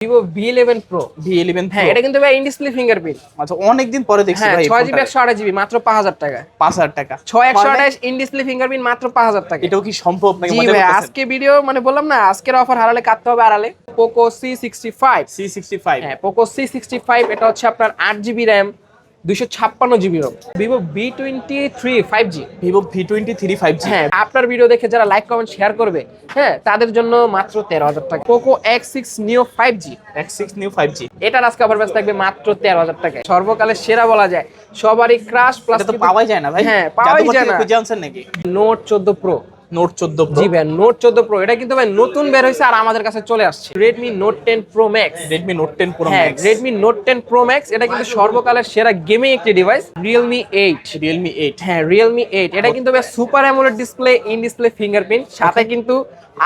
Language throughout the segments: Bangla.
Vivo V eleven pro V eleven হ্যাঁ এটা কিন্তু ভাই ফিঙ্গারপ্রিন্ট আচ্ছা অনেকদিন পরে দেখছি হ্যাঁ ভাই ছয় জিবি একশো আঠাশ জিবি মাত্র পাঁচ হাজার টাকা। পাঁচ হাজার টাকা। ছয় একশো পারলে আঠাশ ইন ডিসপ্লে ফিঙ্গারপ্রিন্ট মাত্র পাঁচ হাজার টাকা। এটাও কি সম্ভব নাকি ভাই আজকে ভিডিও মানে বললাম না আজকের অফার হারালে কাটতে হবে আড়ালে। Poco C sixty five C sixty five হ্যাঁ পোকো সি সিক্সটি ফাইভ এটা হচ্ছে আপনার আট জিবি র্যাম দুইশো ছাপ্পান্ন GB ROM. Vivo V twenty three five G Vivo V twenty three five G হ্যাঁ আপনার ভিডিও দেখে যারা লাইক কমেন্ট শেয়ার করবে হ্যাঁ তাদের জন্য মাত্র তেরো হাজার টাকা। Poco X six neo five G X six neo five G এটার আজকে অফার প্রাইস থাকবে মাত্র তেরো হাজার টাকা। সর্বকালের সেরা বলা যায়। সবারই ক্রাশ প্লাস তো পাওয়াই যায় না ভাই। হ্যাঁ পাওয়াই যায় না। খুঁজে আনছেন নাকি? নোট চোদ্দ প্রো নোট চোদ্দ জি ভাই নোট চোদ্দ প্রো এটা কিন্তু ভাই নতুন বের হয়েছে আর আমাদের কাছে চলে আসছে। Redmi note ten pro max Redmi note ten pro হ্যাঁ max Redmi note ten pro max এটা কিন্তু সর্বকালের সেরা গেমিং একটি device Realme eight Realme eight হ্যাঁ রিয়েলমি এইট এটা কিন্তু super AMOLED display in display fingerprint সাথে কিন্তু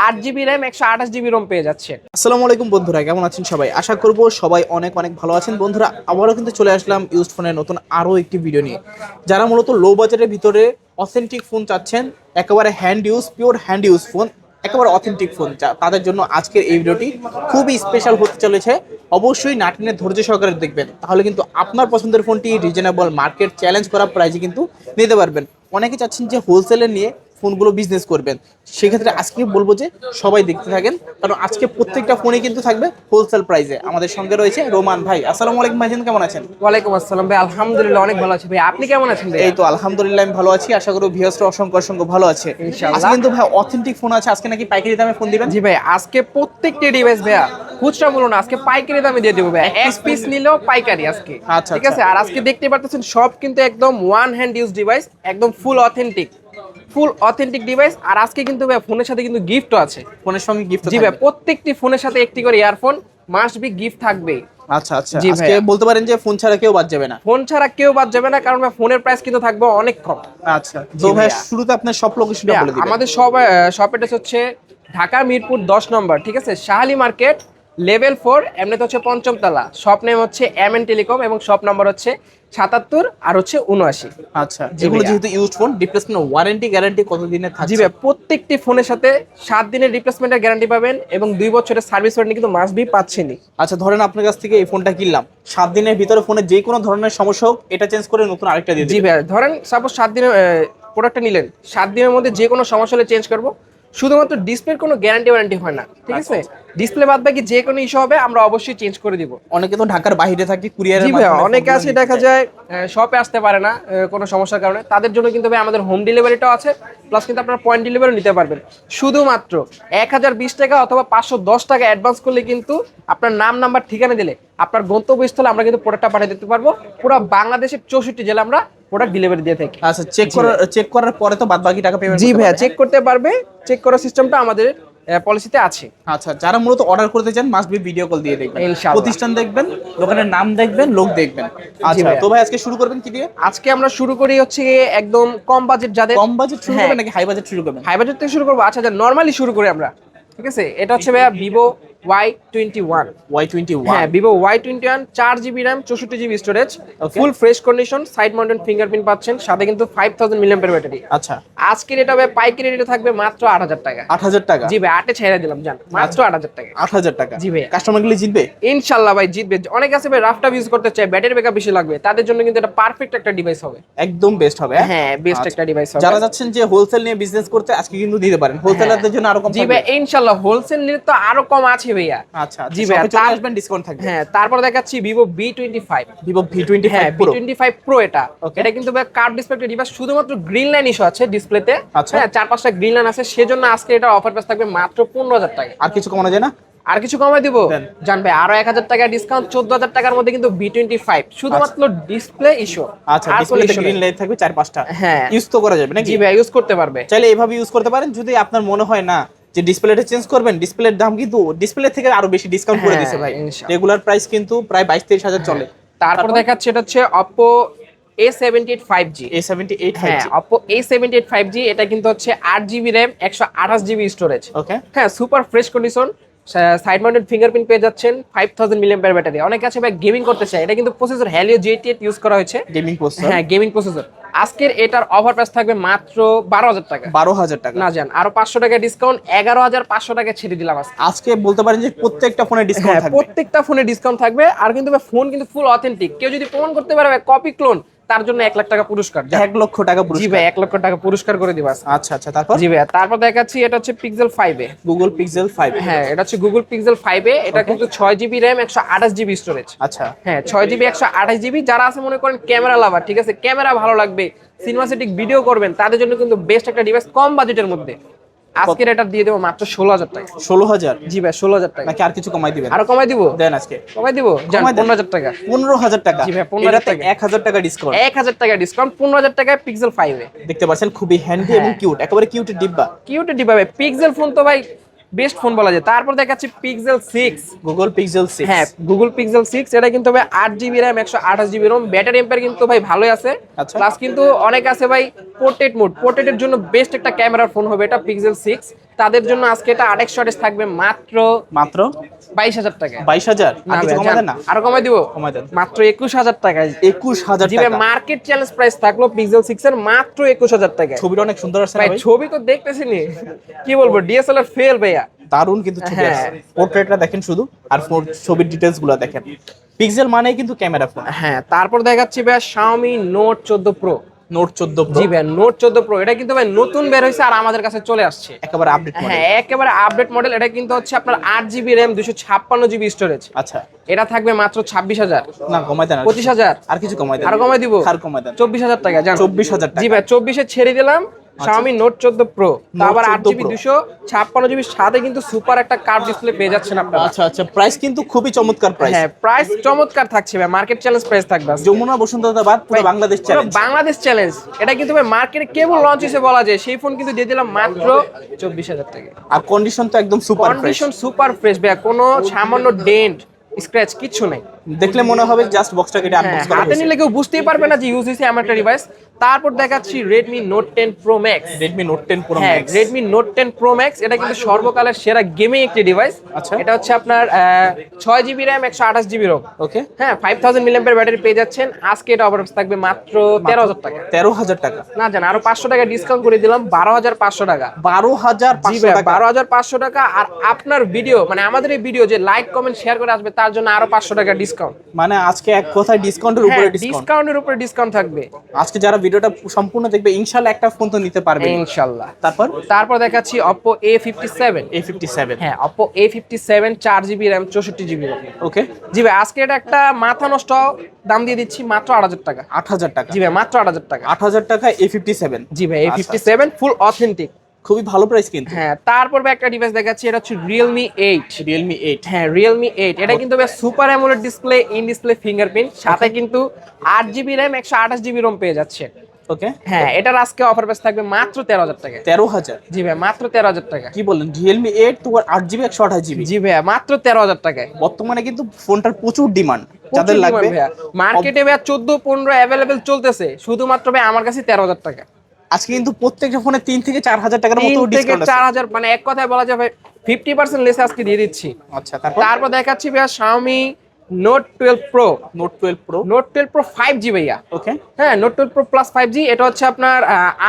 আট জিবি র্যাম একশো আঠাশ জিবি রোম পেয়ে যাচ্ছে। আসসালামু আলাইকুম বন্ধুরা, কেমন আছেন সবাই? আশা করব সবাই অনেক অনেক ভালো আছেন। বন্ধুরা, আবারও কিন্তু চলে আসলাম ইউজ ফোনের নতুন আরও একটি ভিডিও নিয়ে। যারা মূলত লো বাজেটের ভিতরে অথেন্টিক ফোন চাচ্ছেন, একেবারে hand use pure hand use phone একেবারে অথেন্টিক ফোন তাদের জন্য আজকের এই ভিডিওটি খুবই স্পেশাল হতে চলেছে। অবশ্যই নাটিনে ধৈর্য সহকারে দেখবেন। তাহলে কিন্তু আপনার পছন্দের ফোনটি রিজনেবল মার্কেট চ্যালেঞ্জ করা প্রাইজে কিন্তু নিতে পারবেন। অনেকে চাচ্ছেন যে হোলসেলে নিয়ে ফোনগুলো বিজনেস করবেন। সেক্ষেত্রে আজকে বলব যে সবাই দেখতে থাকেন কারণ আজকে প্রত্যেকটা ফোনে কিন্তু থাকবে হোলসেল প্রাইসে আমাদের সঙ্গে রয়েছে রোমান ভাই। আসসালামু আলাইকুম ভাইজান কেমন আছেন? ওয়ালাইকুম আসসালাম ভাই আলহামদুলিল্লাহ অনেক ভালো আছি ভাই। আপনি কেমন আছেন এই তো আলহামদুলিল্লাহ আমি ভালো আছি। আশা করি ভিউয়ার্সরা অসংখ্য অসংখ্য ভালো আছে। আজকে কিন্তু ভাই অথেন্টিক ফোন আছে। আজকে নাকি পাইকারি দামে ফোন দিবেন? জি ভাই আজকে প্রত্যেকটি ডিভাইস ভাইয়া খুচরা বলুন না আজকে পাইকারি দামে দিয়ে দেবো ভাই এক পিস নিলেও পাইকারি আজকে। আচ্ছা, ঠিক আছে? আচ্ছা। আর আজকে দেখতে পারতেছেন সব কিন্তু একদম ওয়ান হ্যান্ড ইউজ ডিভাইস একদম full authentic full authentic device. আর আজকে কিন্তু ভাই ফোনের সাথে কিন্তু গিফটও আছে। ফোনের সঙ্গে গিফট জি ভাই প্রত্যেকটি ফোনের সাথে একটি করে ইয়ারফোন মাস্ট বি গিফট থাকবে। আচ্ছা আচ্ছা। জি আজকে বলতে পারেন যে ফোন ছাড়া কেউ বাদ যাবে না। ফোন ছাড়া কেউ বাদ যাবে না কারণ ফোনের প্রাইস কিন্তু থাকবে অনেক কম। আচ্ছা। তো ভাই শুরুতে আপনার সব লোকেশনটা বলে দিবেন। আমাদের সব শপ অ্যাড্রেস হচ্ছে ঢাকা মিরপুর দশ নম্বর ঠিক আছে? শাহালি মার্কেট লেভেল ফোর এমনিতে হচ্ছে পঞ্চম তলা শপ নেম হচ্ছে এম এন টেলিকম এবং শপ নাম্বার হচ্ছে সাতাত্তর আর হচ্ছে উনআশি আচ্ছা যেগুলো যেহেতু use phone replacement warranty guarantee কতদিনের জি থাকছে? ভাই প্রত্যেকটি ফোনের সাথে সাত দিনের রিপ্লেসমেন্টের গ্যারান্টি পাবেন এবং দুই বছরের সার্ভিস ওয়ারেন্টি কিন্তু মাস্ট বি পাচ্ছেনই। আচ্ছা ধরেন আপনার কাছ থেকে এই ফোনটা কিনলাম। সাত দিনের ভিতরে ফোনে যে কোনো ধরনের সমস্যা হোক এটা চেঞ্জ করে নতুন আরেকটা দিয়ে জি ভাই ধরেন সাপোজ সাত দিনের প্রোডাক্টটা নিলেন। সাত দিনের মধ্যে যে কোনো সমস্যা হলে চেঞ্জ করব। শুধুমাত্র ডিসপ্লের কোনো গ্যারান্টি ওয়ারেন্টি হয় না ঠিক আছে? ডিসপ্লে বাদ বাকি যে কোনো ইস্যু হবে আমরা অবশ্যই চেঞ্জ করে দিব। অনেকে তো ঢাকার বাইরে থাকে কুরিয়ারের ভাই অনেকে আছে দেখা যায় শপে আসতে পারে না কোনো সমস্যার কারণে। তাদের জন্য কিন্তু ভাই আমাদের হোম ডেলিভারিটাও আছে প্লাস কিন্তু আপনার পয়েন্ট ডেলিভারি নিতে পারবেন। শুধুমাত্র এক হাজার বিশ টাকা অথবা পাঁচশো দশ টাকা অ্যাডভান্স করলে কিন্তু আপনার নাম নাম্বার ঠিকানা দিলে আপনার গন্তব্যস্থলে আমরা কিন্তু প্রোডাক্টটা পাঠিয়ে দিতে পারব। পুরো বাংলাদেশের চৌষট্টি জেলা আমরা প্রোডাক্ট ডেলিভারি দিয়ে থাকি। আচ্ছা চেক করার চেক করার পরে তো বাদ বাকি টাকা পেমেন্ট জি ভাইয়া চেক করতে পারবে চেক করার সিস্টেমটা আমাদের পলিসিতে আছে। আচ্ছা যারা মূলত অর্ডার করতে চান মাস্ট বি ভিডিও কল দিয়ে দেখবেন। প্রতিষ্ঠান দেখবেন দোকানের নাম দেখবেন লোক দেখবেন। আচ্ছা তো ভাই আজকে শুরু করবেন কি দিয়ে? আজকে আমরা শুরু করি হচ্ছে একদম কম বাজেট যাদের কম বাজেট শুরু হ্যাঁ। করবেন নাকি হাই বাজেট শুরু করবেন? হাই বাজেট থেকে শুরু করব। আচ্ছা নর্মালি শুরু করি আমরা। ঠিক আছে? এটা হচ্ছে ভাইয়া Vivo Y twenty one Y twenty হ্যাঁ ভিভো ওয়াই টোয়েন্টি ওয়ান চার জিবি র্যাম চৌষট্টি GB storage full fresh condition side mounted fingerprint পাচ্ছেন সাথে কিন্তু ফাইভ থাউজেন্ড মিলিয়ামের ব্যাটারি আচ্ছা। আজকের এটা ভাই পাইকারি রেটে থাকবে মাত্র আট হাজার টাকা। আট হাজার টাকা? জি ভাই আটে ছেড়ে দিলাম জান মাত্র আট হাজার টাকা। আট হাজার টাকা। জি ভাই। কাস্টমার গুলি জিতবে? ইনশাল্লাহ ভাই জিতবে। অনেক আছে ভাই রাফটা ইউজ করতে চায় ব্যাটারি ব্যাকআপ বেশি লাগবে তাদের জন্য কিন্তু এটা পারফেক্ট একটা ডিভাইস হবে। একদম বেস্ট হবে হ্যাঁ? বেস্ট আচ্ছা। একটা ডিভাইস হবে। যারা যাচ্ছেন যে হোলসেল নিয়ে বিজনেস করতে আজকে কিন্তু দিতে পারেন। হোলসেলারদের জন্য আরও কম জি ভাই ইনশাল্লাহ হোলসেল নিলে তো আরও কম আছে ভাইয়া। আচ্ছা জি জি ভাইয়া, তার- আসবেন ডিসকাউন্ট থাকবে। হ্যাঁ তারপর দেখাচ্ছি Vivo V twenty five Vivo V twenty হ্যাঁ five V twenty five pro এটা। এটা কিন্তু কার্ড ডিসপ্লে ডিভাইস শুধুমাত্র গ্রিন লাইন ইস্যু আছে ডিসপ্লেতে আচ্ছা। হ্যাঁ চার পাঁচটা গ্রিন লাইন আছে সেজন্য আজকে এটা অফার প্রাইস থাকবে মাত্র পনেরো হাজার টাকা। আর কিছু কমানো যায় না? আর কিছু কমাই দিব? দেন। জানবে আরও এক হাজার টাকা ডিসকাউন্ট চোদ্দ হাজার টাকার মধ্যে কিন্তু বি টোয়েন্টি ফাইভ শুধুমাত্র ডিসপ্লে ইস্যু আচ্ছা ডিসপ্লেতে গ্রিন লাইট থাকবে চার পাঁচটা। হ্যাঁ। ইউজ তো করা যাবে নাকি? জি ভাই ইউজ করতে পারবে। চাইলে এইভাবে ইউজ করতে পারেন যদি আপনার মনে হয় না যে ডিসপ্লেটা চেঞ্জ করবেন ডিসপ্লের দাম কিন্তু ডিসপ্লে থেকে আরও বেশি ডিসকাউন্ট করে দিয়েছে ভাই। রেগুলার প্রাইস কিন্তু প্রায় বাইশ তেইশ হাজার চলে। তারপর দেখাচ্ছে এটা হচ্ছে Oppo A seventy eight five G A seventy eight হ্যাঁ Oppo A seventy eight five G এটা কিন্তু হচ্ছে আট জিবি র্যাম একশো আঠাশ জিবি স্টোরেজ ওকে হ্যাঁ super fresh condition side mounted fingerprint পেয়ে যাচ্ছেন ফাইভ থাউজেন্ড মিলিয়ন ব্যাটারি। অনেকে আছে ভাই গেমিং করতে চায় এটা কিন্তু প্রসেসর হ্যালিও জেটি ইউজ করা হয়েছে। গেমিং প্রসেসর হ্যাঁ গেমিং প্রসেসর আজকের এটার অফার প্রাইস থাকবে মাত্র বারো হাজার টাকা। বারো হাজার টাকা। না জান আরও পাঁচশো টাকা ডিসকাউন্ট এগারো হাজার পাঁচশো টাকা ছেড়ে দিলাম আজকে। আজকে বলতে পারেন যে প্রত্যেকটা ফোনে ডিসকাউন্ট হ্যাঁ থাকবে। প্রত্যেকটা ফোনে ডিসকাউন্ট থাকবে আর কিন্তু ফোন কিন্তু ফুল অথেন্টিক কেউ যদি প্রমাণ করতে পারে কপি ক্লোন তার জন্য এক লাখ টাকা পুরস্কার। এক লক্ষ টাকা জি ভাই এক লক্ষ টাকা পুরস্কার করে দিবা আচ্ছা আচ্ছা তারপর? জি ভাই তারপর দেখাচ্ছি এটা হচ্ছে পিক্সেল ফাইভে গুগল পিক্সেল ফাইভ হ্যাঁ এটা হচ্ছে গুগল পিক্সেল ফাইভে এটা কিন্তু ছয় জিবি র্যাম একশো আঠাশ জিবি স্টোরেজ আচ্ছা। হ্যাঁ ছয় জিবি একশো আঠাশ জিবি যারা আছে মনে করেন ক্যামেরা লাভার ঠিক আছে? ক্যামেরা ভালো লাগবে সিনেমাসেটিক ভিডিও করবেন তাদের জন্য কিন্তু বেস্ট একটা ডিভাইস কম বাজেটের মধ্যে। আজকের এটা দিয়ে দেবো মাত্র ষোলো হাজার টাকা। ষোলো হাজার? জি ভাই ষোলো হাজার টাকা। নাকি আর কিছু কমাই দিবেন? আরও কমাই দিবো? দেন আজকে। কমাই দিব। পনেরো হাজার টাকা। পনেরো হাজার টাকা। জি ভাই, পনেরো হাজার টাকা। এক হাজার টাকা ডিসকাউন্ট এক হাজার টাকা ডিসকাউন্ট পনেরো হাজার টাকায় পিক্সেল ফাইভে দেখতে পাচ্ছেন খুবই হ্যান্ডি এবং হ্যাঁ। কিউট একেবারে কিউটের ডিব্বা। কিউটে ভাই। পিক্সেল ফোন তো ভাই বেস্ট ফোন বলা যায়। তারপর দেখাচ্ছি pixel six Google pixel six হ্যাঁ গুগল পিক্সেল সিক্স এটা কিন্তু ভাই আট জিবি র্যাম একশো আঠাশ জিবি রোম ব্যাটারি এম্পার কিন্তু ভাই ভালোই আছে। আচ্ছা। প্লাস কিন্তু অনেক আছে ভাই পোর্ট্রেট মোড পোর্ট্রেটের জন্য বেস্ট একটা ক্যামেরার ফোন হবে এটা পিক্সেল সিক্স তাদের জন্য আজকে এটা আরেক শর্টেজ থাকবে মাত্র মাত্র? বাইশ হাজার টাকা। বাইশ হাজার? আর কমাই দিব? কমাই দেন। মাত্র একুশ হাজার টাকা একুশ হাজার জি ভাই টাকা। মার্কেট চ্যালেঞ্জ প্রাইস থাকল পিক্সেল সিক্স এর মাত্র একুশ হাজার টাকায়। ছবিটা অনেক সুন্দর আছে ভাই ছবি তো দেখতেছি নি কি বলব ডিএসএলআর ফেল ভাইয়া। দারুণ কিন্তু ছবি হ্যাঁ। আছে। পোর্ট্রেটটা দেখেন শুধু আর ছবির ডিটেলসগুলো দেখেন। পিক্সেল মানে কিন্তু ক্যামেরা ফোন হ্যাঁ তারপর দেখাচ্ছি ভাইয়া Xiaomi Note 14 Pro নোট চোদ্দ জি ভাই নোট চোদ্দ প্রো এটা কিন্তু ভাই নতুন বের হয়েছে আর আমাদের কাছে চলে আসছে। একেবারে আপডেট মডেল হ্যাঁ একেবারে আপডেট মডেল এটা কিন্তু হচ্ছে আপনার আট জিবি র্যাম দুশো ছাপ্পান্ন জিবি স্টোরেজ আচ্ছা। এটা থাকবে মাত্র ছাব্বিশ হাজার। না কমাই দেন আর পঁচিশ হাজার। আর কিছু কমাই দেন। আর কমাই দিব? আর কমাই দেন। চব্বিশ হাজার টাকা জান? চব্বিশ হাজার জি টাকা ভাই চব্বিশে ছেড়ে দিলাম। Xiaomi Note 14 Pro আবার আট 14 জিবি দুশো ছাপ্পান্ন জিবির সাথে কিন্তু সুপার একটা কার্ভ ডিসপ্লে পেয়ে যাচ্ছেন আপনারা। আচ্ছা আচ্ছা প্রাইস কিন্তু খুবই চমৎকার প্রাইস হ্যাঁ প্রাইস চমৎকার থাকছে ভাই মার্কেট চ্যালেঞ্জ প্রাইস থাকবে যমুনা বসুন্ধরা বাদ পুরো বাংলাদেশ পুরো চ্যালেঞ্জ বাংলাদেশ চ্যালেঞ্জ এটা কিন্তু ভাই মার্কেটে কেবল লঞ্চ হয়েছে বলা যায়। সেই ফোন কিন্তু দিয়ে দিলাম মাত্র চব্বিশ হাজার টাকা। আর কন্ডিশন তো একদম সুপার কন্ডিশন সুপার ফ্রেশ ভাই কোনো সামান্য ডেন্ট স্ক্র্যাচ কিচ্ছু নেই। দেখলে মনে হবে জাস্ট বক্সটা কেটে হ্যাঁ, আনবক্স করা হাতে নিলে কেউ বুঝতেই পারবে না যে ইউজ হয়েছে এমন একটা ডিভাইস তারপর দেখাচ্ছি Redmi note ten pro max Redmi note ten pro হ্যাঁ max Redmi note ten pro max এটা কিন্তু সর্বকালের সেরা গেমিং একটি ডিভাইস আচ্ছা। এটা হচ্ছে আপনার ছয় জিবি র্যাম একশো আঠাশ জিবি রোম ওকে হ্যাঁ ফাইভ থাউজেন্ড মিলিয়ামের ব্যাটারি পেয়ে যাচ্ছেন। আজকে এটা অফার থাকবে মাত্র তেরো হাজার টাকা। তেরো হাজার টাকা। না জান আরও পাঁচশো টাকা ডিসকাউন্ট করে দিলাম বারো হাজার পাঁচশো টাকা। বারো হাজার জি পাঁচশো ভাই টাকা। বারো হাজার পাঁচশো টাকা। আর আপনার ভিডিও মানে আমাদের এই ভিডিও যে লাইক কমেন্ট শেয়ার করে আসবে তার জন্য আরও পাঁচশো টাকা ডিসকাউন্ট মানে আজকে এক কথায় ডিসকাউন্টের উপরে ডিসকাউন্ট ডিসকাউন্টের উপরে ডিসকাউন্ট থাকবে। আজকে যারা ভিডিওটা সম্পূর্ণ দেখবে ইনশাল্লাহ একটা ফোন তো নিতে পারবে। ইনশাল্লাহ তারপর? তারপর দেখাচ্ছি Oppo A fifty seven A fifty seven হ্যাঁ অপো এ ফিফটি সেভেন চার জিবি র্যাম চৌষট্টি জিবি র্যাম ওকে জি ভাই আজকে এটা একটা মাথা নষ্ট দাম দিয়ে দিচ্ছি মাত্র আট হাজার টাকা। আট হাজার টাকা। জি ভাই মাত্র আট হাজার টাকা। আট হাজার টাকা এ ফিফটি সেভেন জি ভাই A fifty seven full authentic খুবই ভালো প্রাইস কিন্তু। হ্যাঁ তারপর ভাই একটা ডিভাইস দেখাচ্ছি এটা হচ্ছে রিয়েলমি এইট রিয়েলমি এইট হ্যাঁ রিয়েলমি এইট এটা কিন্তু super AMOLED display in display fingerprint সাথে কিন্তু আট জিবি র্যাম একশো আঠাশ জিবি রোম পেয়ে যাচ্ছে। ওকে হ্যাঁ এটার আজকে অফার প্রাইস থাকবে মাত্র তেরো হাজার টাকা তেরো হাজার? জি ভাই মাত্র তেরো হাজার টাকা কি তোমার আট জিবি একশো আঠাশ জিবি জি ভাইয়া মাত্র তেরো হাজার টাকায়। বর্তমানে কিন্তু ফোনটার প্রচুর ডিমান্ড যাদের লাগবে মার্কেটে ভাই চোদ্দ পনেরো অ্যাভেলেবেল চলতেছে। শুধুমাত্র ভাই আমার কাছে তেরো হাজার টাকা। আজকে কিন্তু প্রত্যেকটা ফোনে তিন থেকে চার হাজার টাকার মতো ডিসকাউন্ট চার হাজার মানে এক কথায় বলা যাবে ফিফটি পার্সেন্ট লেসে আজকে দিয়ে দিচ্ছি। আচ্ছা তারপর? তারপর দেখাচ্ছি ভাইয়া Xiaomi note twelve pro note twelve pro note twelve pro five G ভাইয়া। ওকে হ্যাঁ note twelve pro plus five G এটা হচ্ছে আপনার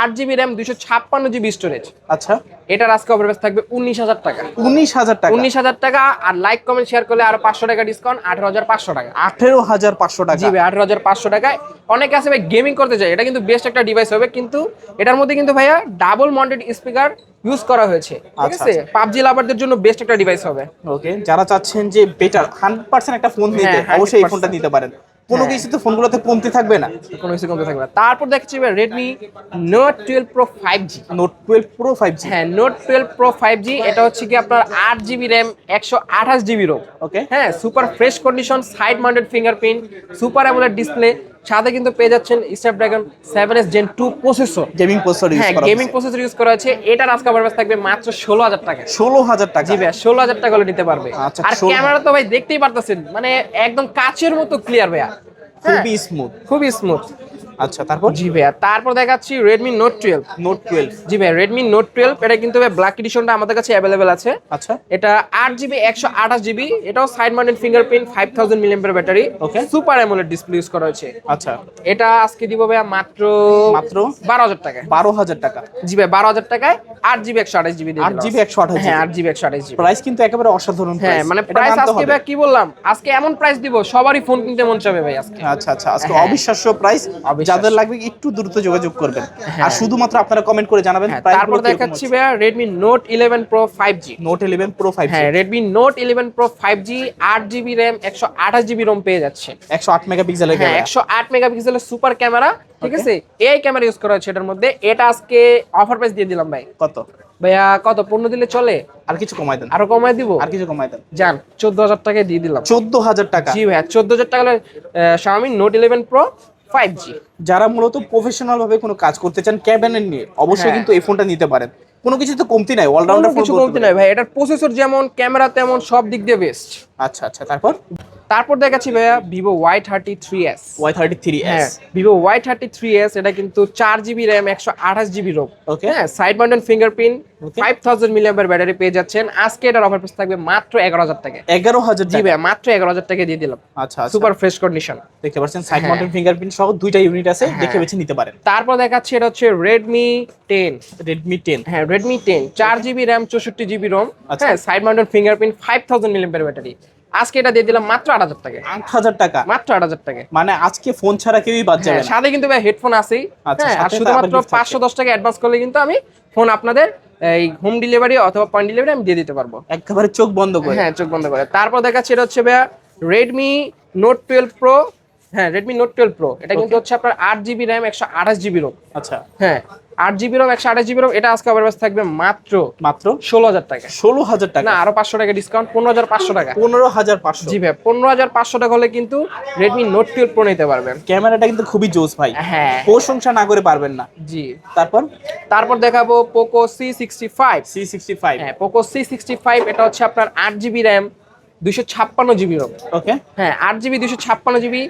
আট জিবি র্যাম দুশো ছাপ্পান্ন জিবি স্টোরেজ আচ্ছা। এটার আজকে অফার প্রাইস থাকবে উনিশ হাজার টাকা। উনিশ হাজার টাকা। উনিশ হাজার টাকা আর লাইক কমেন্ট শেয়ার করলে আরও পাঁচশো টাকা ডিসকাউন্ট আঠারো হাজার পাঁচশো টাকা। আঠেরো হাজার পাঁচশো টাকা। জি ভাই আঠারো হাজার পাঁচশো টাকায় অনেকে আছে ভাই গেমিং করতে চায় এটা কিন্তু বেস্ট একটা ডিভাইস হবে কিন্তু এটার মধ্যে কিন্তু ভাইয়া ডাবল মাউন্টেড স্পিকার ইউজ করা হয়েছে ঠিক আচ্ছা, আছে? পাবজি লাভারদের জন্য বেস্ট একটা ডিভাইস হবে। ওকে যারা চাচ্ছেন যে বেটার হান্ড্রেড পার্সেন্ট একটা ফোন নিতে হ্যাঁ, অবশ্যই এই ফোনটা নিতে পারেন। কোনো কিছু তো ফোনগুলোতে কমতে থাকবে না। কোনো কিছু কমতে থাকবে না। তারপর দেখছি ভাই Redmi note twelve pro five G note twelve pro five G হ্যাঁ note twelve pro five G এটা হচ্ছে কি আপনার আট জিবি র্যাম একশো আঠাশ জিবি রোম ওকে হ্যাঁ super fresh condition side mounted fingerprint super AMOLED display সাথে কিন্তু পেয়ে যাচ্ছেন Snapdragon seven S gen two processor gaming processor হ্যাঁ গেমিং প্রসেসর ইউজ করা আছে এটার আজকে আমার কাছে থাকবে মাত্র ষোলো হাজার টাকা। ষোলো হাজার টাকা। জি ভাই ষোলো হাজার টাকা হলে নিতে পারবে। আচ্ছা, আর ক্যামেরা তো ভাই দেখতেই পারতেছেন। মানে একদম কাচের মতো ক্লিয়ার ভাইয়া। হ্যাঁ, খুবই স্মুথ খুবই স্মুথ আচ্ছা তারপর? জি ভাইয়া তারপর দেখাচ্ছি Redmi note twelve note twelve জি ভাই রেডমি নোট টুয়েলভ এটা কিন্তু ভাই ব্ল্যাক এডিশনটা আমাদের কাছে অ্যাভেলেবেল আছে। আচ্ছা। এটা আট জিবি একশো আঠাশ জিবি এটাও side mounted fingerprint five thousand মিলিয়ামের battery Okay. Super AMOLED display use করা হয়েছে। আচ্ছা। এটা আজকে দিব ভাইয়া মাত্র মাত্র বারো হাজার টাকায়। বারো হাজার টাকা। জি ভাই বারো হাজার টাকায় আট জিবি একশো আঠাশ জিবি আট জিবি হ্যাঁ আট জিবি একশো আঠাশ জিবি প্রাইস কিন্তু একেবারে অসাধারণ হ্যাঁ। মানে প্রাইস আজকে ভাই কি বললাম? আজকে এমন প্রাইস দিব সবারই ফোন কিনতে মন চাবে ভাই আজকে। আচ্ছা আচ্ছা। আজকে হ্যাঁ। অবিশ্বাস্য প্রাইস। যাদের লাগবে একটু দ্রুত যোগাযোগ করবেন। হ্যাঁ। আর শুধুমাত্র আপনারা কমেন্ট করে জানাবেন হ্যাঁ, তারপর দেখাচ্ছি। ভাইয়া Redmi note eleven pro five G note eleven pro five হ্যাঁ Redmi note eleven pro five G আট জিবি র্যাম একশো আঠাশ জিবি রোম পেয়ে যাচ্ছে। একশো আট মেগাপিক্সেলের হ্যাঁ ক্যামেরা একশো আট মেগাপিক্সেলের সুপার ক্যামেরা ঠিক আছে? এআই ক্যামেরা ইউজ করা হচ্ছে এটার মধ্যে। এটা আজকে অফার প্রাইস দিয়ে দিলাম ভাই। কত? ভাইয়া কত? পনেরো দিলে চলে? আর কিছু কমাই দেন। আরও কমায় দিব? আর কিছু কমাই দেন। যান চোদ্দ হাজার টাকায় দিয়ে দিলাম। চোদ্দ হাজার টাকা। জি ভাইয়া চোদ্দ হাজার টাকা Xiaomi note eleven pro five G যারা মূলত প্রফেশনাল ভাবে কোনো কাজ করতে চান ক্যাবিনেট নিয়ে অবশ্যই হ্যাঁ। কিন্তু এই ফোনটা নিতে পারেন। কোনো কিছু তো কমতি নাই অলরাউন্ডার কিছু কমতি নাই ভাই। এটার প্রসেসর যেমন ক্যামেরা তেমন সব দিক দিয়ে বেস্ট আচ্ছা আচ্ছা তারপর? তারপর দেখাচ্ছি ভাইয়া Vivo Y thirty three S Y thirty three হ্যাঁ Vivo Y thirty three S এটা কিন্তু চার জিবি র্যাম একশো আঠাশ জিবি রোম ওকে হ্যাঁ side mounted fingerprint. Five thousand মিলিয়ামের battery পেয়ে যাচ্ছেন। আজকে এটার অফার প্রাইস থাকবে মাত্র এগারো হাজার টাকা। এগারো হাজার জি মাত্র এগারো হাজার টাকা দিয়ে দিলাম। আচ্ছা সুপার ফ্রেশ কন্ডিশন দেখতে পাচ্ছেন সাইড হ্যাঁ। মাউন্টেন ফিঙ্গারপ্রিন্ট সহ দুইটা ইউনিট আছে দেখে বেছে নিতে পারেন। তারপর দেখাচ্ছি এটা হচ্ছে রেডমি টেন রেডমি টেন হ্যাঁ রেডমি টেন চার জিবি র্যাম চৌষট্টি জিবি রোম আচ্ছা। হ্যাঁ side mounted fingerprint five thousand মিলিয়ামের battery আজকে এটা দিয়ে দিলাম মাত্র আট হাজার টাকা। আট হাজার টাকা। মাত্র আট হাজার টাকা। মানে আজকে ফোন ছাড়া কেউই বাদ যাবে হ্যাঁ, সাথে কিন্তু ভাই হেডফোন আছেই। আচ্ছা, হ্যাঁ আর শুধুমাত্র। পাঁচশো দশ টাকা অ্যাডভান্স করলে কিন্তু আমি ফোন আপনাদের এই হোম ডেলিভারি অথবা পয়েন্ট ডেলিভারি আমি দিয়ে দিতে পারব। একেবারে চোখ বন্ধ করে। হ্যাঁ চোখ বন্ধ করে। তারপর দেখাচ্ছি এটা হচ্ছে ভাইয়া রেডমি নোট টুয়েলভ প্রো হ্যাঁ রেডমি নোট টুয়েলভ প্রো এটা কিন্তু হচ্ছে আপনার আট জিবি র্যাম একশো আঠাশ জিবি রোম আচ্ছা। হ্যাঁ আট জিবি রোম একশো আঠাশ জিবি রোম এটা আজকে আবার থাকবে মাত্র মাত্র ষোলো হাজার টাকা। ষোলো হাজার টাকা। না আরও পাঁচশো টাকা ডিসকাউন্ট পনেরো হাজার পাঁচশো টাকা। পনেরো হাজার পাঁচশো। জি ভাই পনেরো হাজার পাঁচশো টাকা হলে কিন্তু রেডমি নোট টুয়েলভ প্রো নিতে পারবেন। ক্যামেরাটা কিন্তু খুবই জোস ভাই। হ্যাঁ। প্রশংসা না করে পারবেন না। জি। তারপর? তারপর দেখাবো Poco C sixty five C sixty five হ্যাঁ পোকো সি সিক্সটি ফাইভ এটা হচ্ছে আপনার আট জিবি র্যাম দুইশো ছাপ্পান্ন জিবি রোম ওকে হ্যাঁ আট জিবি দুইশো ছাপ্পান্ন জিবি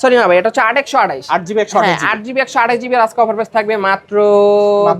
সরি না ভাই এটা হচ্ছে আট একশো আঠাইশ। আট জিবি একশো হ্যাঁ আট জিবি একশো আঠাশ জিবি আজকে অফার প্রাইস থাকবে মাত্র?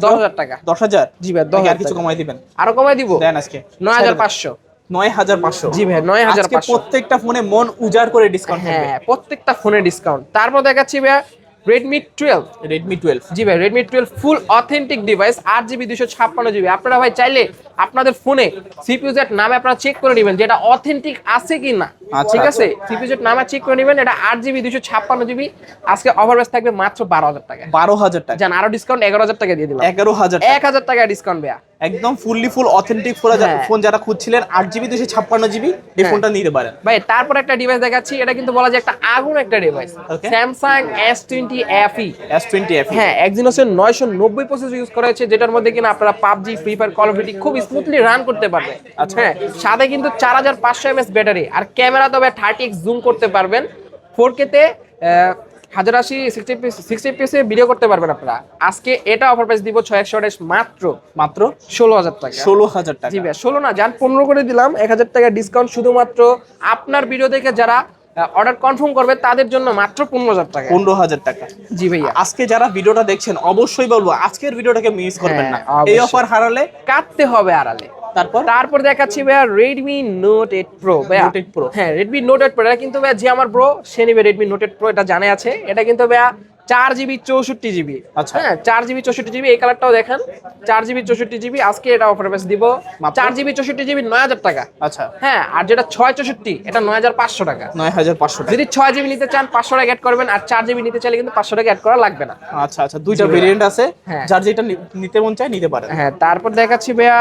দশ হাজার টাকা। দশ হাজার? জি ভাই দশ হাজার কিছু কমাই দিবেন? আরও কমাই দিব? দেন আজকে। নয় হাজার পাঁচশো। নয় হাজার পাঁচশো। জি ভাই নয় হাজার পাঁচশো। প্রত্যেকটা ফোনে মন উজাড় করে ডিসকাউন্ট হ্যাঁ প্রত্যেকটা ফোনে ডিসকাউন্ট তারপর দেখাচ্ছি ভাই রেডমি টুয়েলভ রেডমি টুয়েলভ জি ভাই Redmi twelve full authentic device আট জিবি দুশো ছাপ্পান্ন জিবি। আপনারা ভাই চাইলে আপনাদের ফোনে সিপিউজেট নামে আপনারা চেক করে নেবেন যেটা অথেন্টিক আছে কি না ঠিক আছে সিপিউজেট নামে চেক করে নেবেন এটা আট জিবি দুশো ছাপ্পান্ন জিবি আজকে ওভার থাকবে মাত্র বারো হাজার টাকা বারো হাজার টাকা। জান আরও ডিসকাউন্ট এগারো হাজার টাকা দিয়ে দিলাম। এগারো হাজার এক হাজার টাকা ডিসকাউন্ট ভাইয়া। একদম ফুললি ফুল অথেন্টিক হ্যাঁ। ফোন যারা খুঁজছিলেন আট জিবি দুশো ছাপ্পান্ন জিবি এই হ্যাঁ। ফোনটা নিতে পারেন। ভাই তারপর একটা ডিভাইস দেখাচ্ছি এটা কিন্তু বলা যায় একটা আগুন একটা device Samsung S twenty F E S twenty F হ্যাঁ একজিনোসের নয়শো নব্বই প্রসেসর ইউজ করা হয়েছে যেটার মধ্যে কিনা আপনারা PUBG free fire call of duty খুব স্মুথলি রান করতে পারবে আচ্ছা। হ্যাঁ সাথে কিন্তু চার হাজার পাঁচশো এমএস ব্যাটারি আর ক্যামেরা তবে থার্টি এক্স জুম করতে পারবেন। ফোর কেতে হাজার আশি সিক্সটি পিস সিক্সটি পিসে ভিডিও করতে পারবেন আপনারা। আজকে এটা অফার প্রাইস দিব ছয় একশো আঠাশ মাত্র। মাত্র? ষোলো হাজার টাকা। ষোলো হাজার টাকা। জি ভাই ষোলো না যান পনেরো করে দিলাম এক হাজার টাকা ডিসকাউন্ট শুধুমাত্র আপনার ভিডিও দেখে যারা অর্ডার কনফার্ম করবে তাদের জন্য মাত্র পনেরো হাজার টাকা। পনেরো হাজার টাকা। জি ভাইয়া। আজকে যারা ভিডিওটা দেখছেন অবশ্যই বলব আজকের ভিডিওটাকে মিস করবেন না। হ্যাঁ, এই অফার হারালে কাটতে হবে আড়ালে। তারপর? তারপর দেখাচ্ছি ভাইয়া রেডমি নোট এইট প্রো ভাইয়া। Note 8 Pro। হ্যাঁ রেডমি নোট এইট প্রো এটা কিন্তু ভাইয়া যে আমার ব্রো সে নিবে রেডমি নোট এইট প্রো এটা জানে আছে। এটা কিন্তু ভাইয়া চার জিবি চৌষট্টি জিবি। আচ্ছা। হ্যাঁ চার জিবি চৌষট্টি জিবি এই কালারটাও দেখেন। চার জিবি চৌষট্টি জিবি আজকে এটা অফার প্রাইস দিব? চার জিবি চৌষট্টি জিবি নয় হাজার টাকা। আচ্ছা। হ্যাঁ আর যেটা ছয় চৌষট্টি এটা নয় হাজার পাঁচশো টাকা। নয় হাজার পাঁচশো যদি ছয় জিবি নিতে চান পাঁচশো টাকা অ্যাড করবেন আর চার জিবি নিতে চাইলে কিন্তু পাঁচশো টাকা অ্যাড করা লাগবে না। আচ্ছা আচ্ছা দুইটা ভেরিয়েন্ট আছে। হ্যাঁ। যার যেটা নিতে মন চায় নিতে পারেন। হ্যাঁ তারপর দেখাচ্ছি ভাইয়া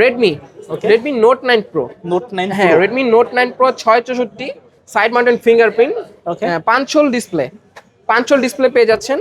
Redmi Okay. Redmi note nine pro note nine হ্যাঁ রেডমি নোট নাইন প্রো ছয় চৌষট্টি সাইড মাউন্টেন ফিঙ্গারপ্রিন্ট. পাঁচশোল ডিসপ্লে পাঞ্চল ডিসপ্লে পেয়ে যাচ্ছেন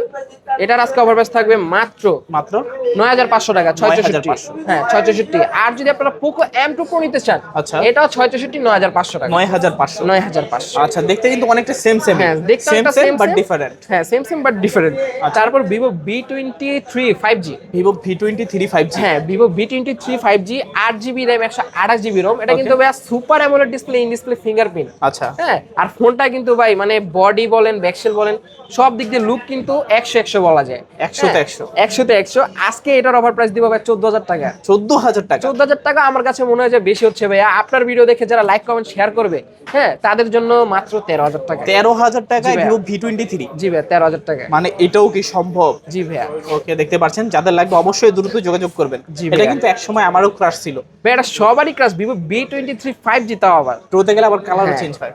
এটার আজকে অফার প্রাইস থাকবে মাত্র মাত্র নয় হাজার পাঁচশো টাকা ছয় চৌষট্টি। হ্যাঁ ছয় চৌষট্টি। আর যদি আপনারা পোকো এম টু প্রো নিতে চান আচ্ছা। এটাও ছয় চৌষট্টি নয় হাজার পাঁচশো টাকা। নয় হাজার পাঁচশো। নয় হাজার পাঁচশো। আচ্ছা দেখতে কিন্তু অনেকটা সেম সেম হ্যাঁ দেখতে সেম সেম বাট ডিফারেন্ট হ্যাঁ সেম সেম বাট ডিফারেন্ট। তারপর Vivo V twenty three five G Vivo V twenty three five G হ্যাঁ Vivo V twenty three five G আট জিবি র্যাম একশো আঠাশ জিবি রোম এটা কিন্তু ভাই super AMOLED display in display fingerprint আচ্ছা। হ্যাঁ আর ফোনটা কিন্তু ভাই মানে বডি বলেন ব্যাকসেল বলেন সব দিক দিয়ে লুক কিন্তু একশো একশো বলা যায়। 100 তে 100 একশো। তে একশো। আজকে এটার অফার প্রাইস দিব ভাই চোদ্দ হাজার টাকা। চোদ্দ হাজার টাকা। চোদ্দ হাজার টাকা আমার কাছে মনে হয় যে বেশি হচ্ছে ভাইয়া। আপনার ভিডিও দেখে যারা লাইক কমেন্ট শেয়ার করবে হ্যাঁ তাদের জন্য মাত্র তেরো হাজার টাকা। তেরো হাজার টাকা Vivo V twenty three G ভাইয়া তেরো হাজার টাকা। মানে এটাও কি সম্ভব? জি ভাইয়া। ওকে দেখতে পাচ্ছেন? যাদের লাগবে অবশ্যই দ্রুত যোগাযোগ করবেন। জি এটা কিন্তু এক সময় আমারও ক্রাশ ছিল। ভাই এটা সবারই class Vivo V twenty three five G তাও আবার। প্রোতে গেলে আবার কালারও হ্যাঁ। চেঞ্জ হয়।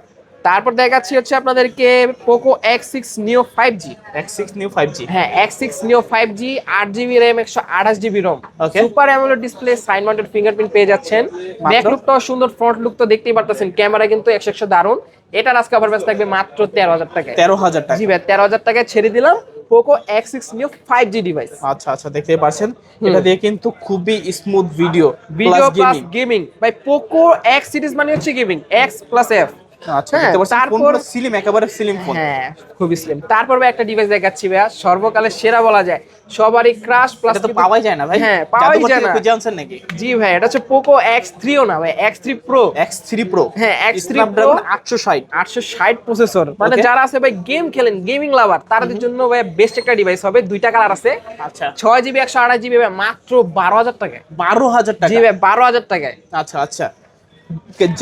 তারপর দেখাচ্ছি হচ্ছে আপনাদেরকে Poco X six neo five G X six neo five G হ্যাঁ X six neo five G আট জিবি র্যাম একশো আঠাশ GB ROM. Super AMOLED display side mounted fingerprint পেয়ে যাচ্ছেন। ব্যাক লুকটাও সুন্দর ফ্রন্ট লুক তো দেখতেই পারতেছেন। ক্যামেরা কিন্তু একশো একশো দারুণ এটার আজকে অফার প্রাইস থাকবে মাত্র তেরো হাজার টাকায়। তেরো হাজার টাকা। জি ভাই তেরো হাজার টাকায় ছেড়ে দিলাম Poco X six neo five G device আচ্ছা আচ্ছা দেখতে পাচ্ছেন এটা দিয়ে কিন্তু খুবই smooth video video plus gaming gaming ভাই পোকো এক্স সিরিজ মানে হচ্ছে গেমিং এক্স প্লাস এফ আচ্ছা হ্যাঁ, দেখতে পাচ্ছেন তারপর- ফোনগুলো একেবারে সিলিম ফোন হ্যাঁ। খুবই স্লিম তারপর একটা ডিভাইস দেখাচ্ছি ভাইয়া সর্বকালের সেরা বলা যায়। সবারই ক্রাশ প্লাস তো পাওয়াই যায় না ভাই। হ্যাঁ পাওয়াই যায় না। খুঁজে নাকি? জি ভাই এটা হচ্ছে পোকো এক্স থ্রিও না ভাই x three pro x three pro হ্যাঁ, X3 Pro। স্ন্যাপড্রাগন আটশো ষাট। আটশো ষাট প্রসেসর মানে যারা আছে ভাই গেম খেলেন গেমিং লাভার তাদের জন্য ভাই বেস্ট একটা ডিভাইস হবে। দুইটা কালার আছে। আচ্ছা। ছয় জিবি একশো আঠাশ জিবি মাত্র বারো হাজার টাকায়। বারো হাজার টাকা জি ভাই বারো হাজার টাকায়। আচ্ছা আচ্ছা।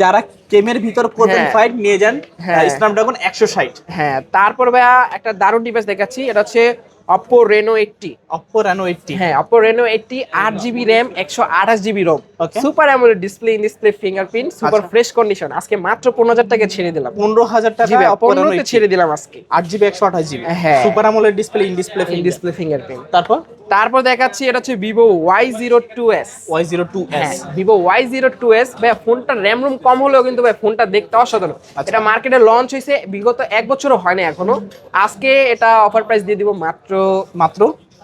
যারা গেমের ভিতর করবেন হ্যাঁ। ফাইট নিয়ে যান। স্ন্যাপড্রাগন একশো ষাট। হ্যাঁ তারপর ভাইয়া একটা দারুণ ডিভাইস দেখাচ্ছি এটা হচ্ছে Oppo Reno eighty Oppo Reno eighty হ্যাঁ অপো রেনো এইটটি আট জিবি র্যাম একশো আঠাশ GB ROM super AMOLED display in display fingerprint super. Fresh condition আজকে মাত্র পনেরো হাজার টাকা ছেড়ে দিলাম। পনেরো হাজার টাকা পনেরোতে ছেড়ে দিলাম আজকে। আট জিবি একশো আঠাশ জিবি হ্যাঁ। সুপার আমলের display in display in display fingerprint তারপর? তারপর দেখাচ্ছি এটা হচ্ছে Vivo Y zero two S Y zero two S হ্যাঁ Vivo Y zero two S ভাই ফোনটা র্যাম রুম কম হলেও কিন্তু ভাই ফোনটা দেখতে অসাধারণ। আচ্ছা। এটা মার্কেটে লঞ্চ হয়েছে বিগত এক বছরও হয়নি এখনও। আজকে এটা অফার প্রাইস দিয়ে দিব মাত্র মাত্র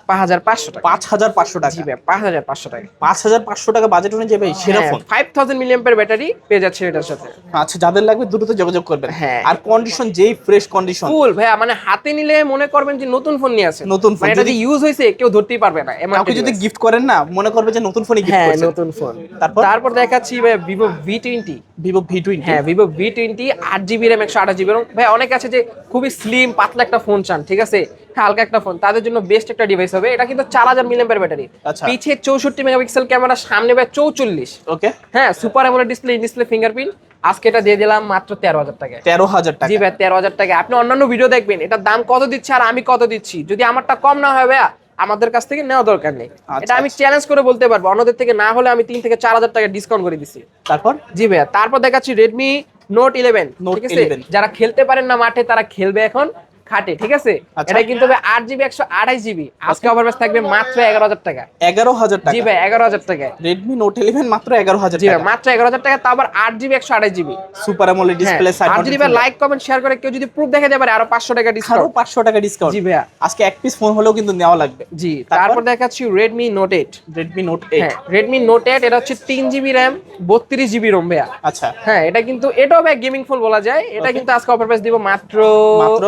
পাঁচ হাজার পাঁচশো টাকা। পাঁচ হাজার পাঁচশো টাকা? ভাই পাঁচ হাজার পাঁচশো টাকা। পাঁচ হাজার পাঁচশো টাকা বাজেট অনুযায়ী ভাই সেরা ফোন ফাইভ থাউজেন্ড মিলিয়ামের ব্যাটারি পেয়ে যাচ্ছে এটার সাথে। আচ্ছা যাদের লাগবে দ্রুত যোগাযোগ করবেন। হ্যাঁ। আর কন্ডিশন যেই ফ্রেশ কন্ডিশন ফুল ভাইয়া মানে হাতে নিলে মনে করবেন যে নতুন ফোন নিয়ে আছে নতুন phone, মানে এটা যদি- ইউজ হয়েছে কেউ ধরতেই পারবে না কাউকে যদি গিফট করেন না মনে করবে যে নতুন ফোনই গিফট হ্যাঁ করছেন নতুন ফোন তারপর? তারপর দেখাচ্ছি ভাই Vivo V twenty Vivo V twenty হ্যাঁ ভিভো ভি টোয়েন্টি আট জিবি র্যাম একশো আঠাশ জিবি ভাই অনেক আছে যে খুবই স্লিম পাতলা একটা ফোন চান ঠিক আছে? হালকা একটা ফোন তাদের জন্য বেস্ট একটা ডিভাইস হবে। এটা কিন্তু চার হাজার মিলিয়ামের ব্যাটারি আচ্ছা। পিছে চৌষট্টি মেগাপিক্সেল ক্যামেরা সামনে ভাই চৌচল্লিশ। ওকে হ্যাঁ super AMOLED display display fingerprint আজকে এটা দিয়ে দিলাম মাত্র তেরো হাজার টাকায়। তেরো হাজার টাকা। জি ভাই তেরো হাজার টাকা আপনি অন্যান্য ভিডিও দেখবেন এটার দাম কত দিচ্ছে আর আমি কত দিচ্ছি? যদি আমারটা কম না হয় ভাইয়া আমাদের কাছ থেকে নেওয়া দরকার নেই। আচ্ছা, এটা আমি। চ্যালেঞ্জ করে বলতে পারব অন্যদের থেকে না হলে আমি তিন থেকে চার হাজার টাকা ডিসকাউন্ট করে দিচ্ছি তারপর? জি ভাইয়া তারপর দেখাচ্ছি রেডমি নোট ইলেভেন Note ঠিক আছে? 11 যারা খেলতে পারেন না মাঠে তারা খেলবে এখন। খাটে ঠিক আছে? আচ্ছা। এটা কিন্তু ভাই আট জিবি একশো আঠাশ জিবি আজকে অফার প্রাইস থাকবে মাত্র এগারো হাজার টাকা। এগারো হাজার জি ভাই এগারো হাজার টাকা। রেডমি নোট ইলেভেন মাত্র এগারো হাজার জি ভাই টাকা। মাত্র এগারো হাজার টাকা আবার আট জিবি একশো আঠাশ জিবি সুপার আমলের ডিসপ্লে আর যদি ভাই লাইক কমেন্ট শেয়ার করে কেউ যদি প্রুফ দেখে দেবে আরও পাঁচশো টাকা আরও ডিসকাউন্ট পাঁচশো টাকা ডিসকাউন্ট জি ভাইয়া। আজকে এক পিস ফোন হলেও কিন্তু নেওয়া লাগবে। জি তারপর? তারপর দেখাচ্ছি Redmi note eight Redmi note eight Redmi note eight এটা হচ্ছে তিন জিবি র্যাম বত্রিশ জিবি রোম ভাইয়া। আচ্ছা। হ্যাঁ এটা কিন্তু এটাও ভাই গেমিং ফোন বলা যায়। এটা কিন্তু আজকে অফার প্রাইস দিব মাত্র মাত্র?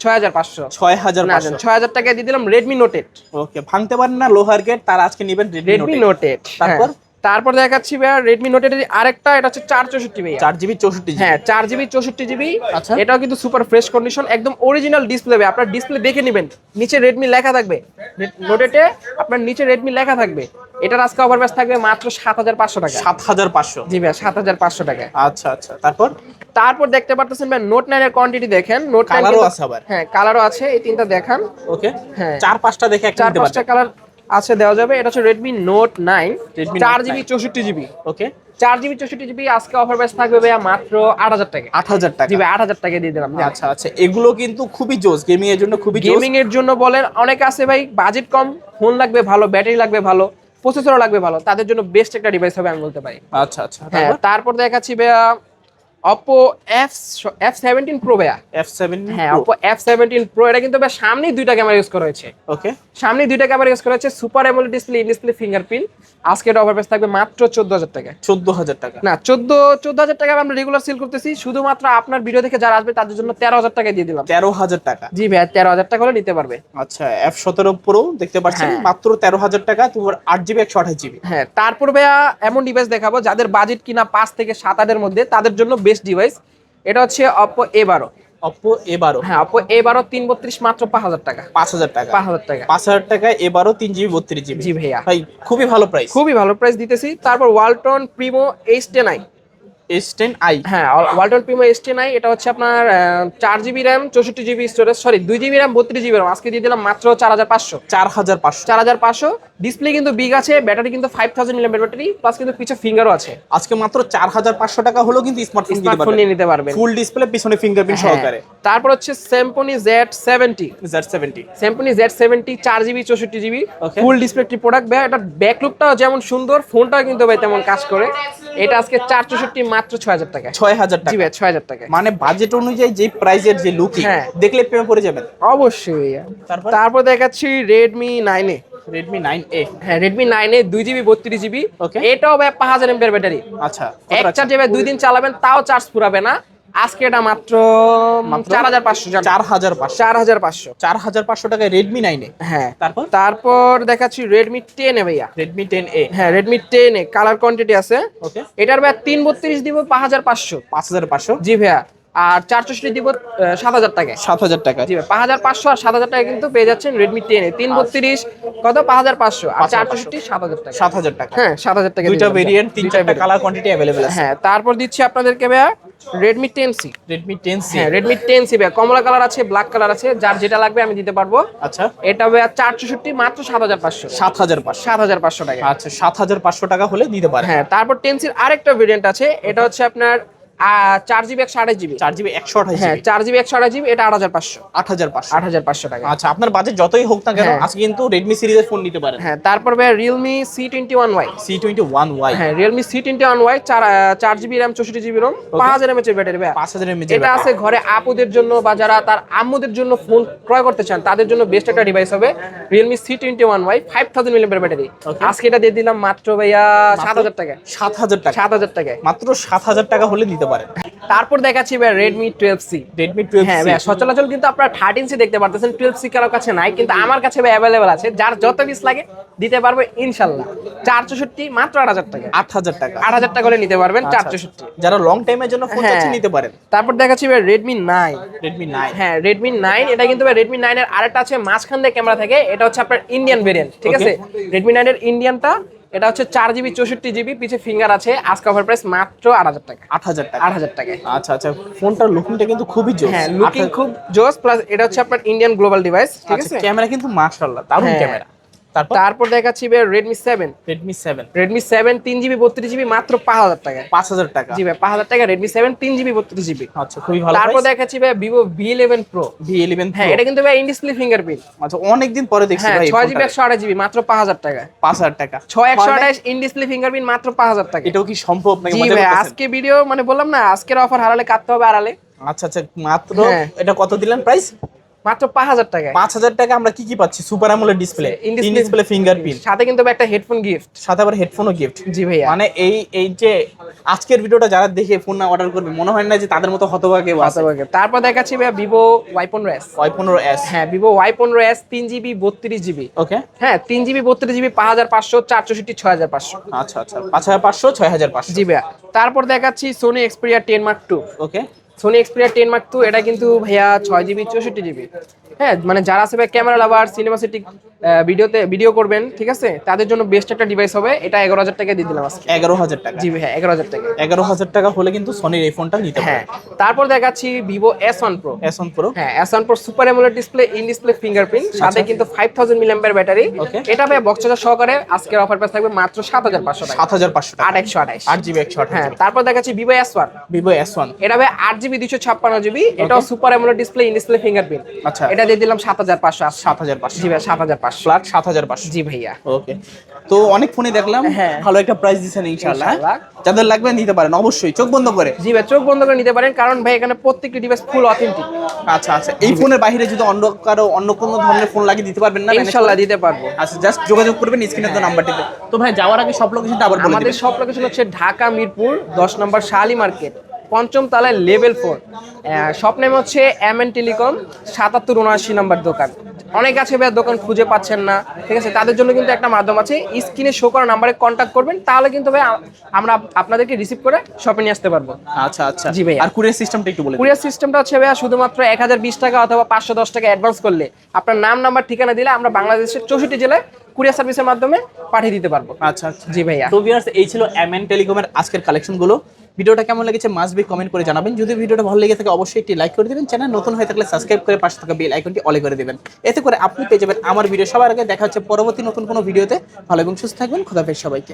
ছয় হাজার পাঁচশো। ছয় হাজার ছয় হাজার টাকা দিয়ে দিলাম রেডমি নোট এইট ওকে ভাঙতে পারেন না লোহার গেট তার আজকে নেবেন রেডমি নোট এইট তারপর? তারপর দেখাচ্ছি ভাইয়া রেডমি নোট এইট আরেকটা এটা হচ্ছে চার চৌষট্টি ভাইয়া। চার জিবি চৌষট্টি হ্যাঁ চার জিবি চৌষট্টি জিবি। আচ্ছা। এটাও কিন্তু সুপার ফ্রেশ কন্ডিশন একদম অরিজিনাল ডিসপ্লে ভাই আপনার ডিসপ্লে দেখে নেবেন নিচে রেডমি লেখা থাকবে। নোটেটে আপনার নিচে রেডমি লেখা থাকবে। এটার আজকে ওভার ব্যাস থাকবে মাত্র সাত হাজার পাঁচশো টাকা। সাত হাজার পাঁচশো। জি ভাই সাত হাজার পাঁচশো টাকা। আচ্ছা আচ্ছা। তারপর? তারপর দেখতে পারতেছেন ভাই নোট নাইন এর কোয়ান্টিটি দেখেন। নোট কালারও আছে আবার। হ্যাঁ কালারও আছে এই তিনটা দেখান। ওকে হ্যাঁ। চার পাঁচটা দেখে একটা চার পাঁচটা কালার আছে দেওয়া যাবে। এটা হচ্ছে রেডমি নোট নাইন Redmi চার Note জিবি 9 চৌষট্টি জিবি। ওকে চার জিবি চৌষট্টি জিবি আজকে অফার ব্যাস থাকবে ভাইয়া মাত্র আট হাজার টাকা। আট হাজার টাকা। জি ভাই আট হাজার টাকা দিয়ে দিলাম। আচ্ছা আচ্ছা। এগুলো কিন্তু খুবই জোস। গেমিং এর জন্য খুবই গেমিং এর জন্য বলেন অনেক আছে ভাই। বাজেট কম ফোন লাগবে ভালো ব্যাটারি লাগবে ভালো প্রসেসরও লাগবে ভালো। তাদের জন্য বেস্ট একটা ডিভাইস হবে আমি বলতে পারি। আচ্ছা আচ্ছা। হ্যাঁ? তারপর দেখাচ্ছি ভাইয়া Oppo F F seventeen pro ভাইয়া। এফ সেভেন হ্যাঁ অপো এফ সেভেন্টিন প্রো এটা কিন্তু ভাই সামনেই দুইটা ক্যামেরা ইউজ করা হয়েছে। ওকে সামনে দুইটা ক্যামেরা ইউজ করা হচ্ছে super AMOLED display in display fingerprint আজকে এটা অফার প্রাইস থাকবে মাত্র চোদ্দ হাজার টাকা। চোদ্দ হাজার টাকা। না চোদ্দ চোদ্দ হাজার টাকা আমরা রেগুলার সেল করতেছি শুধুমাত্র আপনার ভিডিও দেখে যারা আসবে তাদের জন্য তেরো হাজার টাকা দিয়ে দিলাম। তেরো হাজার টাকা। জি ভাই তেরো হাজার টাকা হলে নিতে পারবে। আচ্ছা এফ সতেরো প্রো দেখতে পাচ্ছেন হ্যাঁ। মাত্র তেরো হাজার টাকা তোমার আট জিবি একশো আঠাশ জিবি হ্যাঁ তারপর ভাইয়া এমন ডিভাইস দেখাবো যাদের বাজেট কিনা পাঁচ থেকে সাত হাজারের মধ্যে তাদের জন্য বেস্ট ডিভাইস এটা হচ্ছে অপো এ বারো। অপো এ বারো। হ্যাঁ অপো এ বারো তিন বত্রিশ মাত্র পাঁচ হাজার টাকা। পাঁচ হাজার টাকা। পাঁচ হাজার টাকা। পাঁচ হাজার টাকা এ বারো তিন জিবি বত্রিশ জিবি জি ভাইয়া। ভাই খুবই ভালো প্রাইস খুবই ভালো প্রাইস দিতেছি। তারপর Walton Primo H ten I S ten I হ্যাঁ Walton Primo H ten I এটা হচ্ছে আপনার চার জিবি র্যাম চৌষট্টি জিবি স্টোরেজ সরি দুই জিবি র্যাম বত্রিশ জিবি র্যাম। আজকে দিয়ে দিলাম মাত্র চার হাজার পাঁচশো। চার হাজার পাঁচশো। চার হাজার পাঁচশো। ডিসপ্লে কিন্তু বিগ আছে ব্যাটারি কিন্তু ফাইভ থাউজেন্ড মিলিয়ামের ব্যাটারি প্লাস কিন্তু পিছে ফিঙ্গারও আছে। আজকে মাত্র চার হাজার পাঁচশো টাকা হলেও কিন্তু স্মার্টফোন স্মার্টফোন নিয়ে নিতে পারবেন। ফুল ডিসপ্লে পিছনে ফিঙ্গারপ্রিন্ট হ্যাঁ। সহকারে। তারপর হচ্ছে স্যাম্পনি Z seventy Z seventy স্যাম্পনি Z seventy চার জিবি চৌষট্টি জিবি। ফুল ডিসপ্লে একটি প্রোডাক্ট ভাই। এটা ব্যাকলুকটাও যেমন সুন্দর ফোনটাও কিন্তু ভাই তেমন কাজ করে। এটা আজকে চার চৌষট্টি মাত্র ছয় হাজার টাকা ছয় হাজার জি টাকা। ভাই ছয় হাজার টাকা মানে বাজেট অনুযায়ী যে প্রাইজের যে লুক হ্যাঁ। দেখলে প্রেমে পড়ে যাবেন। অবশ্যই তারপর? তারপর দেখাচ্ছি রেডমি নাইনে রেডমি নাইন এ হ্যাঁ রেডমি নাইনে দুই জিবি বত্রিশ জিবি Okay. এটাও ভাই ব্যাটারি। আচ্ছা এক চার্জে ভাই দুই দিন চালাবেন তাও চার্জ পুরাবে না। আজকে এটা মাত্র? চার হাজার পাঁচশো চার হাজার পাঁচশো। চার হাজার পাঁচশো। চার হাজার পাঁচশো টাকায় রেডমি নাইন এ। হ্যাঁ। তারপর? তারপর দেখাচ্ছি রেডমি টেন এ ভাইয়া। রেডমি টেন এ হ্যাঁ Redmi ten A. Colour quantity আছে। ওকে এটার ভাই তিন বত্রিশ দিব পাঁচ হাজার পাঁচশো। পাঁচ হাজার পাঁচশো? জি ভাইয়া। আর চার চৌষট্টি দিব সাত হাজার টাকায়। সাত হাজার টাকা জি ভাই পাঁচ হাজার পাঁচশো আর সাত হাজার টাকা কিন্তু পেয়ে যাচ্ছেন রেডমি টেন এ। তিন বত্রিশ কত? পাঁচ হাজার পাঁচশো। আর চারচষট্টি সাত হাজার টাকা সাত হাজার টাকা হ্যাঁ সাত হাজার টাকা দুইটা ভেরিয়েন্ট তিন চারটা কালার কোয়ান্টিটি অ্যাভেলেবেল আছে। হ্যাঁ তারপর দিচ্ছি আপনাদেরকে ভাইয়া Redmi ten C Redmi ten C হ্যাঁ রেডমি টেন সি ভাই কমলা কালার আছে ব্ল্যাক কালার আছে যার যেটা লাগবে আমি দিতে পারব। আচ্ছা। এটা ভাই চারশোষট্টি মাত্র সাত হাজার পাঁচশো সাত হাজার পাঁচশো সাত হাজার পাঁচশো টাকা। আচ্ছা সাত হাজার পাঁচশো টাকা হলে দিতে পারে হ্যাঁ তারপর টেন টেনসির আরেকটা ভেরিয়েন্ট আছে। এটা হচ্ছে আপনার চার জিবি একশো আঠাশ জিবি। চার জিবি একশো আঠাশ হ্যাঁ চার জিবি একশো আঠাশ জিবি এটা আট হাজার পাঁচশো। আট হাজার পাঁচশো। আট হাজার পাঁচশো টাকা। আচ্ছা আপনার বাজেট যতই হোক না কেন হ্যাঁ। আজকে কিন্তু রেডমি সিরিজের ফোন নিতে পারেন। হ্যাঁ তারপর ভাই Realme C twenty one Y C twenty one Y হ্যাঁ Realme C twenty one Y চার চার জিবি র্যাম চৌষট্টি জিবি রোম পাঁচ হাজার ব্যাটারি ভাই পাঁচ হাজার এমএচ এটা আছে ঘরে আপুদের জন্য বা যারা তার আম্মুদের জন্য ফোন ক্রয় করতে চান তাদের জন্য বেস্ট একটা ডিভাইস হবে Realme C twenty one Y five thousand মিলিয়ামের battery আজকে এটা দিয়ে দিলাম মাত্র ভাইয়া সাত হাজার টাকা সাত হাজার টাকা। সাত হাজার টাকা মাত্র সাত হাজার টাকা হলে নিতে পারেন তারপর দেখাচ্ছি ভাই Redmi twelve C Redmi twelve হ্যাঁ ভাই কিন্তু আপনারা থার্টিন সি দেখতে পারতেছেন টুয়েলভ সি কাছে নাই কিন্তু আমার কাছে ভাই অ্যাভেলেবেল আছে। যার যত পিস লাগে দিতে পারব ইনশাল্লাহ চার চৌষট্টি মাত্র আট হাজার টাকা। আট হাজার টাকা। আট হাজার টাকা হলে নিতে পারবেন চার আচ্ছা, চৌষট্টি। যারা লং টাইমের জন্য ফোন হ্যাঁ। চাচ্ছেন নিতে পারেন। তারপর দেখাচ্ছি ভাই রেডমি নাইন রেডমি নাইন হ্যাঁ রেডমি নাইন এটা কিন্তু ভাই রেডমি নাইন এর আরেকটা আছে মাঝখান দিয়ে ক্যামেরা থাকে এটা হচ্ছে আপনার ইন্ডিয়ান ভেরিয়েন্ট ঠিক আছে? রেডমি নাইন এর ইন্ডিয়ানটা এটা হচ্ছে চার জিবি চৌষট্টি জিবি পিছে ফিঙ্গার আছে আজ কভার প্রাইস মাত্র আট হাজার টাকা। আট হাজার টাকা। আট হাজার টাকা আচ্ছা আচ্ছা ফোনটার লুকিংটা কিন্তু খুবই জোস। হ্যাঁ লুকিং খুব জোস প্লাস এটা হচ্ছে আপনার ইন্ডিয়ান গ্লোবাল ডিভাইস ঠিক আচ্ছা আছে? ক্যামেরা কিন্তু মাশাআল্লাহ দারুণ। ক্যামেরা তারপর? তারপর দেখাচ্ছি Redmi seven Redmi seven Redmi seven তিন জিবি বত্রিশ জিবি মাত্র পাঁচ হাজার টাকায় পাঁচ হাজার টাকা। জি ভাই পাঁচ হাজার টাকা রেডমি সেভেন তিন জিবি বত্রিশ জিবি আচ্ছা খুবই ভালো তারপর দেখাচ্ছি ভাই Vivo V eleven pro V eleven হ্যাঁ এটা কিন্তু ভাই ইন ডিসপ্লে ফিঙ্গারপ্রিন্ট আচ্ছা অনেকদিন পরে দেখছি হ্যাঁ ভাই ছয় জিবি একশো আঠাশ জিবি মাত্র পাঁচ হাজার টাকা। পাঁচ হাজার টাকা। ছয় একশো আঠাশ ইন ডিসপ্লে ফিঙ্গারপ্রিন্ট মাত্র পাঁচ হাজার টাকা। এটাও কি সম্ভব নাকি জি ভাই আজকে ভিডিও মানে বললাম না আজকের অফার হারালে কাটতে হবে আড়ালে। আচ্ছা আচ্ছা মাত্র হ্যাঁ। এটা কত দিলেন প্রাইস মাত্র পাঁচ হাজার টাকায়। পাঁচ হাজার টাকা আমরা কি কি পাচ্ছি? সুপার আমলের ডিসপ্লে ইন ডিসপ্লে ফিঙ্গারপ্রিন্ট সাথে কিন্তু একটা হেডফোন গিফট সাথে আবার হেডফোনও গিফট জি ভাইয়া। মানে এই এই যে আজকের ভিডিওটা যারা দেখে ফোন না অর্ডার করবে মনে হয় না যে তাদের মতো হতভাগে আছে। তারপর দেখাচ্ছি ভাইয়া ভিভো ওয়াই পনেরো এস ওয়াই পনেরো এস হ্যাঁ ভিভো ওয়াই পনেরো এস তিন জিবি বত্রিশ জিবি। ওকে হ্যাঁ তিন জিবি বত্রিশ জিবি পাঁচ হাজার পাঁচশো চার চৌষট্টি ছয় হাজার পাঁচশো। আচ্ছা আচ্ছা পাঁচ হাজার পাঁচশো ছয় হাজার পাঁচশো। জি ভাইয়া। তারপর দেখাচ্ছি Sony Xperia ten mark two okay Sony Xperia ten mark two এটা কিন্তু ভাইয়া ছয় জিবি চৌষট্টি জিবি হ্যাঁ মানে যারা আছে ক্যামেরা লাভার সিনেমাসিটিক ভিডিওতে ভিডিও করবেন ঠিক আছে? তাদের জন্য বেস্ট একটা ডিভাইস হবে এটা এগারো হাজার টাকা দিয়ে দিলাম আজকে। এগারো হাজার টাকা। জি ভাইয়া এগারো হাজার টাকা। এগারো হাজার টাকা হলে কিন্তু সনির এই ফোনটা নিতে হ্যাঁ তারপর দেখাচ্ছি Vivo S one pro S one pro হ্যাঁ S one pro super AMOLED display in display fingerprint সাথে কিন্তু ফাইভ থাউজেন্ড মিলিয়াম্পের ব্যাটারি. এটা ভাই বক্স চার্জার সহকারে আজকের অফার প্রাইস থাকবে মাত্র সাত হাজার পাঁচশো টাকা। সাত হাজার পাঁচশো আট একশো আঠাইশ আট জিবি একশো আঠাশ হ্যাঁ তারপর দেখাচ্ছি Vivo S one Vivo S one এটা ভাই আট জিবি দুশো ছাপ্পান্ন জিবি এটাও super AMOLED display in display fingerprint আচ্ছা। এটা দিয়ে দিলাম সাত হাজার পাঁচশো সাত হাজার পাঁচশো। জি ভাই সাত হাজার পাঁচশো। ফ্ল্যাট সাত হাজার পাঁচশো। জি ভাইয়া। ওকে। তো অনেক ফোনে দেখলাম হ্যাঁ। ভালো একটা প্রাইস দিচ্ছেন ইনশাআল্লাহ। হ্যাঁ? যাদের লাগবে নিতে পারেন অবশ্যই চোখ বন্ধ করে। জি ভাই চোখ বন্ধ করে নিতে পারেন কারণ ভাই এখানে প্রত্যেকটি ডিভাইস ফুল অথেন্টিক আচ্ছা আচ্ছা। এই ফোনের বাইরে যদি অন্য কারও অন্য কোনো ধরনের ফোন লাগিয়ে দিতে পারবেন না ইনশাল্লাহ দিতে পারব। আচ্ছা জাস্ট যোগাযোগ করবেন স্ক্রিনে তো নাম্বারটিতে তো ভাই যাওয়ার আগে সব লোকেশনটা আবার বলে আমাদের দিবেন। সব লোকেশন হচ্ছে ঢাকা মিরপুর দশ নম্বর শালি মার্কেট। পঞ্চম তালায় লেভেল ফোর। শপ নেম হচ্ছে এম এন টেলিকম সাতাত্তর উনআশি নম্বর দোকান। অনেক আছে ভাই দোকান খুঁজে পাচ্ছেন না। ঠিক আছে তাদের জন্য কিন্তু একটা মাধ্যম আছে। স্ক্রিনে শো করা নাম্বারে কন্ট্যাক্ট করবেন তাহলে কিন্তু ভাই আমরা আপনাদেরকে রিসিভ করে শপে নিয়ে আসতে পারব। আচ্ছা আচ্ছা। জি ভাই আর কুরিয়ার সিস্টেমটা একটু বলে দিন। কুরিয়ার সিস্টেমটা হচ্ছে ভাইয়া শুধুমাত্র এক হাজার বিশ টাকা অথবা পাঁচশো দশ টাকা অ্যাডভান্স করলে। আপনার নাম নাম্বার ঠিকানা দিলে আমরা বাংলাদেশের চৌষট্টি জেলায় কুরিয়ার সার্ভিসের মাধ্যমে পাঠিয়ে দিতে পারব। আচ্ছা আচ্ছা। জি ভাইয়া। তো ভিউয়ার্স এই ছিল এমএন টেলিকমের আজকের কালেকশনগুলো ভিডিওটা কেমন লেগেছে মাস্ট বি কমেন্ট করে জানাবেন। যদি ভিডিওটা ভালো লেগে থাকে, অবশ্যই একটি লাইক করে দেবেন। চ্যানেল নতুন হয়ে থাকলে সাবস্ক্রাইব করে পাশে থাকা বেল আইকনটি অলে করে দেবেন। এতে করে আপনি পেয়ে যাবেন আমার ভিডিও সবার আগে দেখা হচ্ছে পরবর্তী নতুন কোনো ভিডিওতে ভালো এবং সুস্থ থাকবেন। খোদাফেজ সবাইকে।